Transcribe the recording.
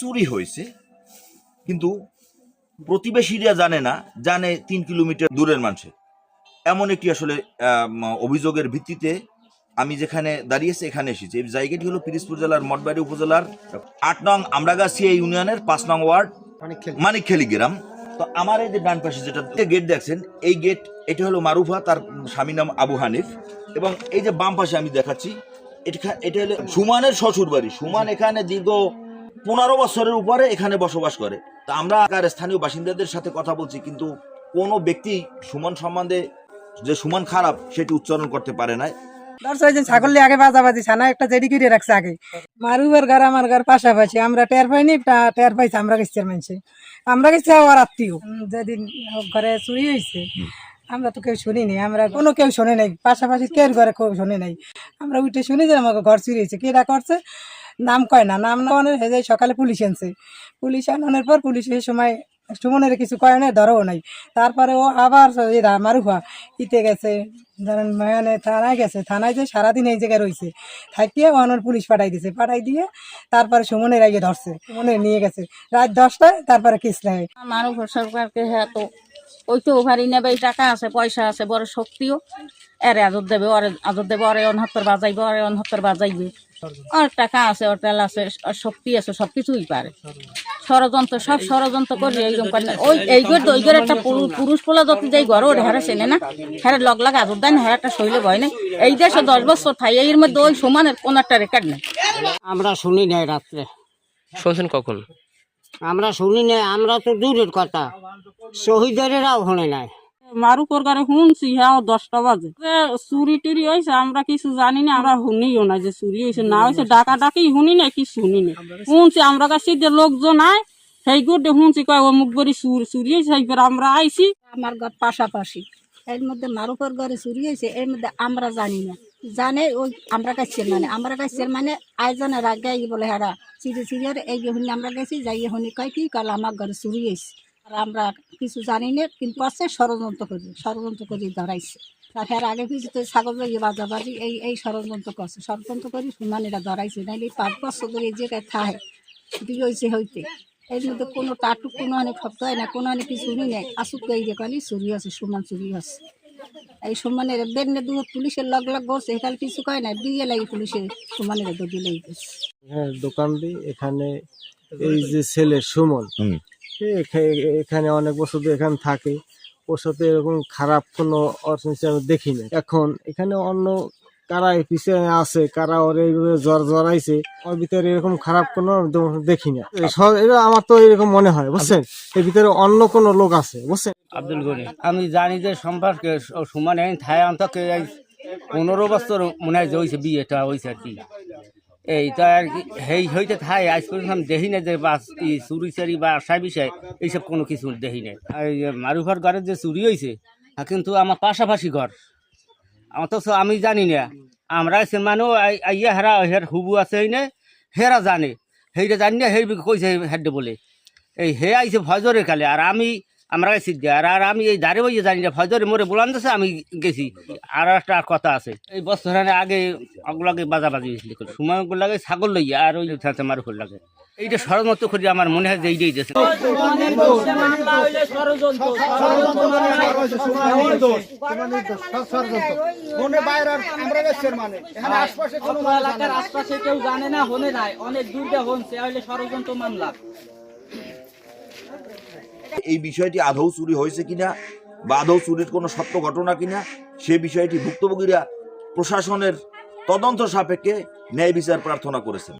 চুরি হয়েছে, কিন্তু প্রতিবেশীরা জানে না, জানে তিন কিলোমিটার দূরের মানুষে এমন একটি আসলে অভিযোগের ভিত্তিতে আমি যেখানে দাঁড়িয়েছি, এখানে এসেছি। এই জায়গাটি হলো পিরিজপুর জেলার মঠবাড়ি উপজেলার আট নং আমরাগাছি ইউনিয়নের পাঁচ নং ওয়ার্ড মানিকখেলি গ্রাম। তো আমার এই যে ডান পাশে যেটা গেট দেখছেন, এই গেট এটা হলো মারুফা, তার স্বামী নাম আবু হানিফ। এবং এই যে বাম পাশে আমি দেখাচ্ছি এটা এটা হলো সুমানের শ্বশুর বাড়ি। সুমান এখানে দীর্ঘ পনেরো বছরের উপরে এখানে বসবাস করে। তা আমরা এলাকার স্থানীয় বাসিন্দাদের সাথে কথা বলছি কিন্তু কোনো ব্যক্তি সুমন সম্বন্ধে যে সুমন খারাপ সেটি উচ্চারণ করতে পারে না ছাগল আগে বাজাবাজি ছানা একটা জেডি করে রাখছে আগে। মারুবার ঘর আমার ঘর পাশাপাশি আমরা টের পাইনি টের পাইছি আমরা গেছি মানুষে আমরা গেছি ওর আত্মীয়। যেদিন ঘরে চুরি হয়েছে আমরা তো কেউ শুনিনি আমরা কোনো কেউ শুনে নাই। পাশাপাশি কেউ ঘরে কেউ শুনে নাই। আমরা উঠে শুনি যে আমাকে ঘর চুরি হয়েছে। কেটা করছে? নাম কয় না। নাম না হে যাই সকালে পুলিশ আনছে। পুলিশ আনানোর পর পুলিশ এই সময় সুমনের কিছু কয় নাই ধরো নাই। তারপরে ও আবার এরা মারুফা ইতে গেছে। ধরেন মানে থানায় গেছে। থানায় যে সারাদিন এই জায়গায় রয়েছে। থাকিয়ে অনর পুলিশ পাঠাই দিছে। পাঠাই দিয়ে তারপরে সুমনের আগে ধরছে। সুমনের নিয়ে গেছে। রাত দশটায় তারপরে কিসলায় মানব সরকারকে হ্যাঁ তো, ওই তো ওভারই নেবে। টাকা আছে, পয়সা আছে, বড় শক্তিও। এরে আদর দেবে ওরে আদর দেবে ওরে অনহত্তর বাজাইবে ওরে অনহত্তর বাজাইবে। ওর টাকা আছে ওর তেল আছে ওর শক্তি আছে সব কিছুই পারে। ষড়যন্ত্র সব ষড়যন্ত্র করে এইরকম করে না। ওই এই ঘর ওই ঘর একটা পুরু- পুরুষ পোলা যত যাই ঘর ওর হেরা চেনে না। হেরা লগ লাগ আদর দেয় না হেরা একটা শৈলে ভয় নেই এই দেশে দশ বছর থাই এর মধ্যে ওই সমানের কোন একটা রেকর্ড নেই। আমরা শুনি নাই রাত্রে। শুনছেন কখন? আমরা শুনি নাই আমরা তো দূরের কথা। শহীদেরাও শুনে নাই। মারু প্রকারে শুনছি হ্যাঁ দশটা বাজে। যে চুরি টুরি হয়েছে আমরা কিছু জানি না আমরা শুনিও না যে চুরি হয়েছে না হয়েছে ডাকা ডাকি শুনি না কিছু শুনি না শুনছি আমরা কাছে যে লোকজন আয় সেই গুড়ে শুনছি কয় অমুক বড়ি চুরি চুরি হয়েছে সেইবার আমরা আইছি। আমার ঘর পাশাপাশি। এর মধ্যে মারুফের ঘরে চুরি হয়েছে এর মধ্যে আমরা জানি না। জানে ওই আমরা কাছে মানে আমরা কাছে মানে আয়োজনের আগে এই বলে হারা চিড়ি চিড়িয়ার এই শুনি আমরা গেছি যাই শুনি কয় কি কাল আমার ঘরে চুরি হয়েছে আর আমরা কিছু জানি না কিন্তু আছে ষড়যন্ত্র করি ষড়যন্ত্র করি ধরাইছে। তার আগে কিছু তো ছাগল বাজি বাজাবাজি এই এই ষড়যন্ত্র করছে। ষড়যন্ত্র করি সুমানিরা ধরাইছে নাইলে এই পাঁচ বছর ধরে এই জায়গায় থাহে বিয়ে হয়েছে হইতে। এর মধ্যে কোনো টাটুক কোনো অনেক শব্দ হয় না কোনো অনেক কিছু নেই নাই। আসুক এই যে কালি চুরি আছে সুমান চুরি আছে এই সুমানের বেনে দু পুলিশের লগ লগ বসে এখানে কিছু কয় না দিয়ে লাগে পুলিশের সুমানের দদি লেগে হ্যাঁ দোকান দিই এখানে এই যে ছেলে সুমন এখানে অনেক বছর এখানে থাকে। ওর সাথে এরকম খারাপ কোনো অর্থনীতি আমি দেখি না এখন এখানে অন্য কারা পিছনে আছে, কারা ওর এইভাবে জ্বর জড়াইছে ওর ভিতরে এরকম খারাপ কোনো দেখি না আমার তো এরকম মনে হয়, বুঝছেন? এর ভিতরে অন্য কোনো লোক আছে, বুঝছেন? আব্দুল গনি, আমি জানি যে সম্পর্কে সমানে থাই অন্তকে পনেরো বছর মনে হয় যে হয়েছে বিয়েটা হয়েছে আর কি। এই তো আর কি, হেই, হইতে থাই, আজ পর্যন্ত দেখি না যে বাস ই চুরি চারি বা আশা বিষয়, এইসব কোনো কিছু দেখি না আর মারুফার ঘরের যে চুরি হয়েছে কিন্তু আমার পাশাপাশি ঘর। সব আমি জানি না। আমরা সে মানুষ আইয়া হেরা, হের হুবু আছে নে, হেরা জানে। সেইটা জানি না সেই কইছে হেড বলে। এই হে আইছে ফজরের কালে, আর আমি আমরা গেছি আর আর আমি এই দাঁড়ে বইয়ে জানি না ফজরে মোরে বলান দিছে আমি গেছি আর একটা কথা আছে এই বছরের আগে ওগুলাকে বাজাবাজি হয়েছিল সময় লাগে ছাগল লইয়া আর ওই থাকতে মারুফুল লাগে এইটা ষড়যন্ত্র করি আমার মনে হয় যে এইটাই দেশে আশপাশে কেউ জানে না হনে নাই অনেক দূর হনছে ষড়যন্ত্র মামলা এই বিষয়টি আদৌ চুরি হয়েছে কিনা বা আদৌ চুরির কোনো সত্য ঘটনা কিনা, সে বিষয়টি ভুক্তভোগীরা প্রশাসনের তদন্ত সাপেক্ষে ন্যায় বিচার প্রার্থনা করেছেন।